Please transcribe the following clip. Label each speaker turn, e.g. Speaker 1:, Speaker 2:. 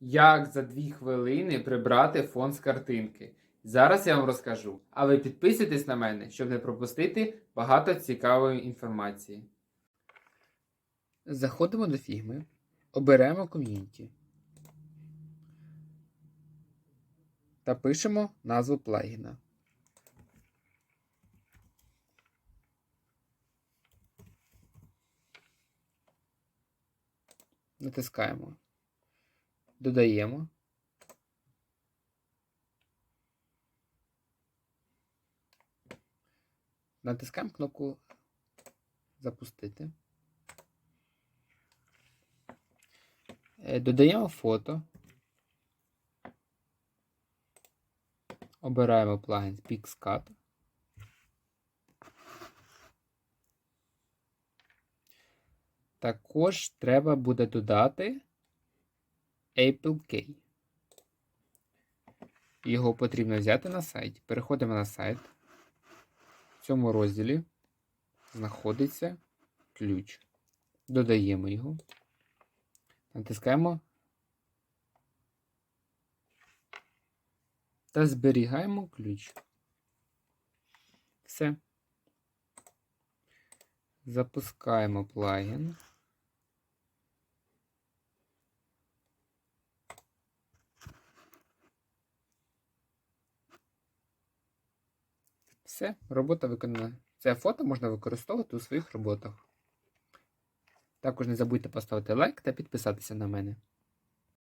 Speaker 1: Як за 2 хвилини прибрати фон з картинки. Зараз я вам розкажу. А ви підписуйтесь на мене, щоб не пропустити багато цікавої інформації. Заходимо до фігми, оберемо ком'юніті та пишемо назву плагіна. Натискаємо. Додаємо. Натискаємо кнопку Запустити. Е, Додаємо фото. Обираємо плагін PixCut. Також треба буде додати Apple Key. Його потрібно взяти на сайті. Переходимо на сайт. В цьому розділі знаходиться ключ. Додаємо його. Натискаємо та зберігаємо ключ. Все. Запускаємо плагін. Все, робота виконана. Це фото можна використовувати у своїх роботах. Також не забудьте поставити лайк та підписатися на мене.